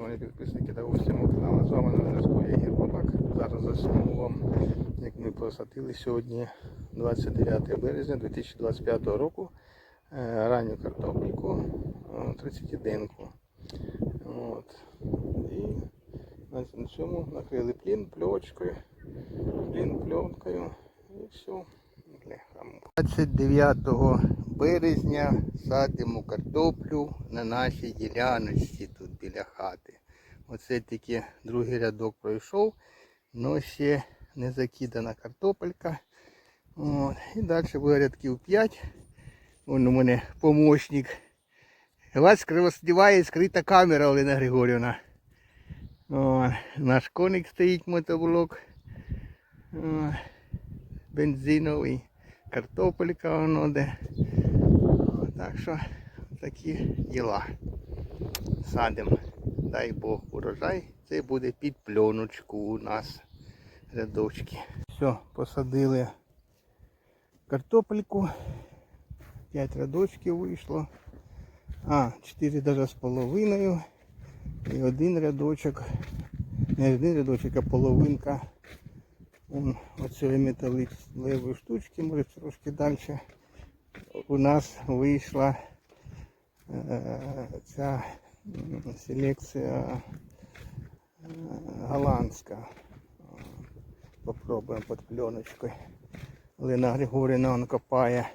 шановні підписники та гості мого каналу. З вами на зв'язку я Ігор Бабак. Зараз засніму вам, як ми посадили сьогодні 29 березня 2025 року е, ранню картопельку 30 денку. От. І на цьому накрили плін пльочкою, плін пленкою і все. 29 березня садимо картоплю на нашій діляночці тут біля хати. Оце тільки другий рядок пройшов, але ще не закидана картопелька. От. І далі буде рядків 5. Вон у мене помощник. Вас сподіває скрита камера Олена Григорівна. О, наш коник стоїть мотоблок. О, бензиновий. Картопелька воно де. О, Так що такі діла. Садимо. Дай Бог урожай. Це буде під пленочку у нас рядочки. Все, посадили картопельку. 5 рядочків вийшло. А, 4 даже з половиною. І один рядочок. Не один рядочок, а половинка. Вон оцієї металевої штучки, може трошки далі. У нас вийшла е, ця селекція е, голландська. Попробуємо під пленочкою. Лена Григорівна он копає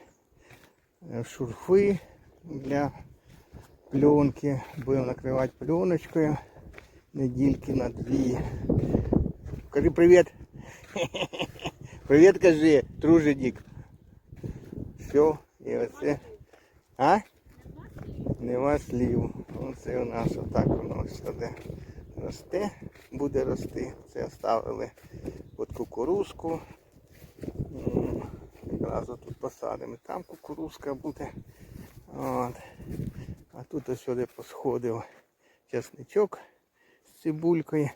е, шурфи для пленки. Будемо накривати пленочкою недільки на дві. Кажи привіт. Привіт кажи, труженик. Все, і оце. А? Нема слів. Оце у нас отак воно сюди росте, буде рости. Це оставили під кукурузку. Якраз тут посадимо. Там кукурузка буде. От. А тут ось сюди посходив чесничок з цибулькою.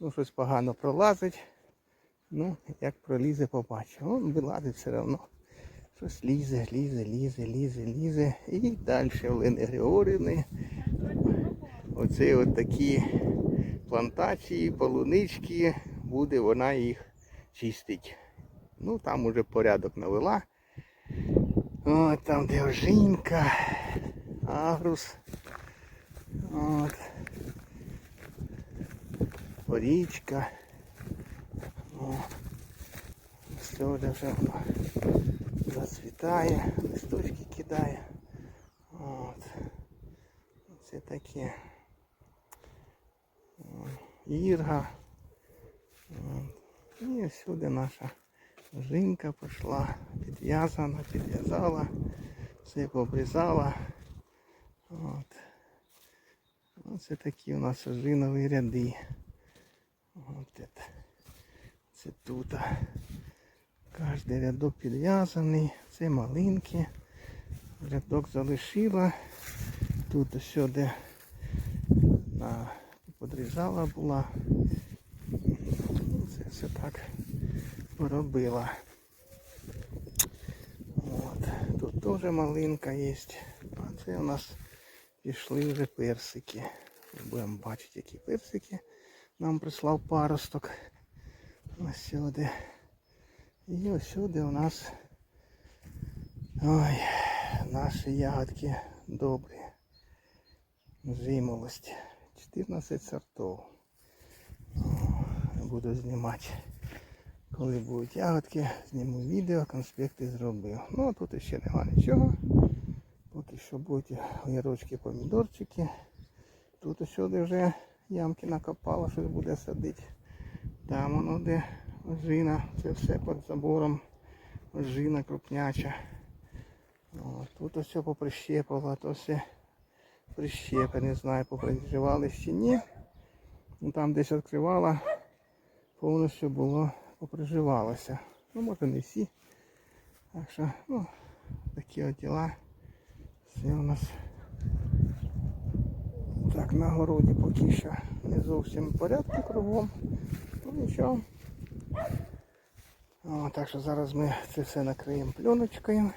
Ну, щось погано пролазить. Ну, як пролізе, побачимо. Он вилазить все одно. Щось лізе, лізе, лізе, лізе, лізе. І далі в Лени Григорівни. Оце от такі плантації, полунички, буде вона їх чистить. Ну, там уже порядок навела. От там де ожинка, агрус. От. Порічка. О, все вже зацвітає, листочки кидає. От. Це таке. Ірга. От. І всюди наша жінка пішла, підв'язана, підв'язала, все пообрізала. От. Оце такі у нас ожинові ряди. От. Це тут. Кожний рядок підв'язаний. Це малинки. Рядок залишила. Тут ось сюди на, подрізала була. Це все так поробила. От. Тут теж малинка є. А це у нас пішли вже персики. Будемо бачити, які персики нам прислав паросток. Ось сюди. І ось у нас ой, наші ягодки добрі. Жимолость. 14 сортов. Буду знімати. Коли будуть ягодки, зніму відео, конспекти зробив. Ну а тут ще нема нічого. Поки що будуть огірочки, помідорчики. Тут сюди вже ямки накопало, щось буде садити. Там воно де ожина, це все під забором. Ожина крупняча. О, тут ось поприщепало, то все прищепи, не знаю, поприживали чи ні. Ну, там десь відкривала, повністю було поприживалося. Ну може не всі. Так що, ну, такі от діла. Все у нас так на городі поки що не зовсім в порядку кругом. Ну нічого. Так що зараз ми це все накриємо пленочкою.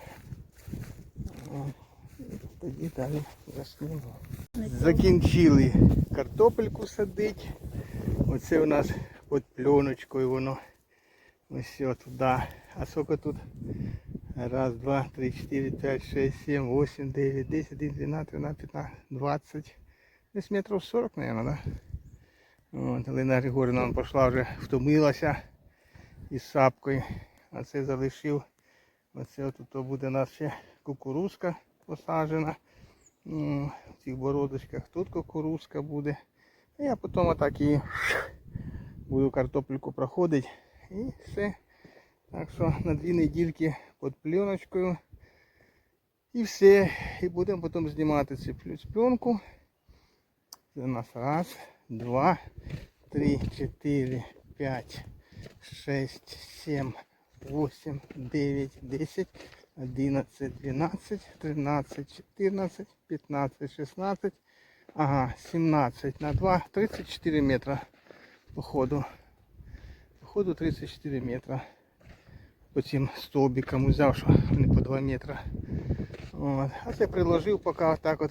Тоді далі заснімемо. Закінчили картопельку садити. Оце у нас під пленочкою воно. Ось туди. А сколько тут? Раз, два, три, четыре, пять, шесть, семь, восемь, девять, десять, один, двенадцать, тринадцать, пятнадцать, двадцать. Десь метрів 40, наверное, да? От, Олена Григорівна пішла вже втомилася із сапкою. А це залишив. Оце тут буде у нас ще кукурузка посаджена. М, В цих бородочках тут кукурузка буде. Я потім отак і буду картопельку проходити. І все. Так що на дві недільки під пленочкою. І все. І будемо потім знімати цю пленку. Це у нас раз, два, три, чотири, п'ять, шесть, сім, восемь, дев'ять, десять, одинадцять, дванадцять, тринадцять, чотирнадцять, п'ятнадцять, шістнадцять. Ага, 17 на 2, 34 метра походу. Походу 34 метра. По цим стовбикам взяв, що вони по 2 метра. От. А це приложив поки так от,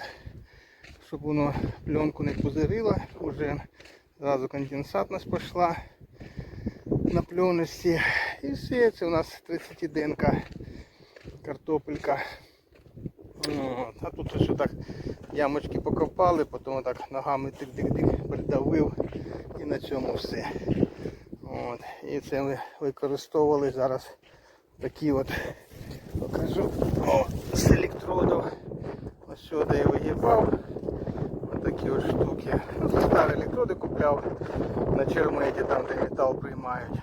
щоб воно пленку не пузирило. Уже зразу конденсатність пішла На пленості. І все, це у нас 30 денка картопелька. От. А тут ось так ямочки покопали, потім так ногами тик-тик-тик придавив і на цьому все. От. І це ми використовували зараз такі от покажу о, з електродів. Ось сюди я вигибав. Такі от штуки. Ну, старі електроди купляв на черметі, там де метал приймають.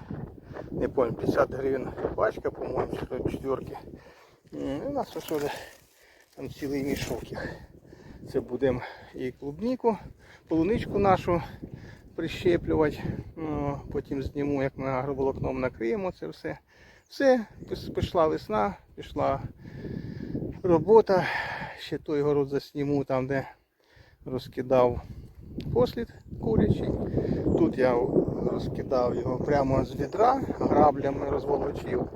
Не пам'ятаю, 50 гривень пачка, по-моєму, чи четверки. У нас ось сюди там цілий мішок. Це будемо і клубніку, полуничку нашу прищеплювати. Ну, потім зніму, як ми агроволокном накриємо це все. Все, пішла весна, пішла робота. Ще той город засніму, там де розкидав послід курячий. Тут я розкидав його прямо з відра, граблями розволочив.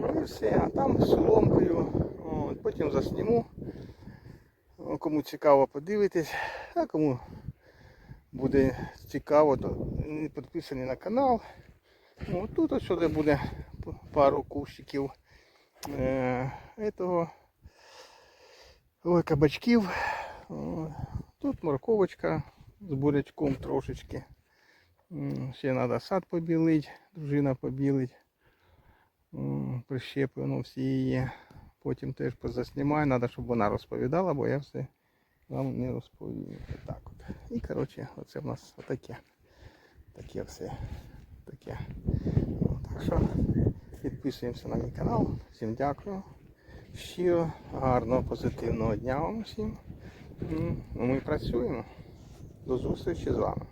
Ну і все, а там соломкою. От, потім засніму. Кому цікаво подивитись, а кому буде цікаво, то не підписані на канал. О, тут ось сюди буде пару кущиків е, этого, ой, кабачків. Тут морковочка з бурячком трошечки. Ще треба сад побілити, дружина побілить. М, Прищеплено всі її. Потім теж позаснімаю, треба, щоб вона розповідала, бо я все вам не розповім. Так от. І коротше, оце в нас отаке. Таке все. Таке. Ну, так що підписуємося на мій канал. Всім дякую. Щиро, гарного, позитивного дня вам всім. М, ну, Ми працюємо. До зустрічі з вами.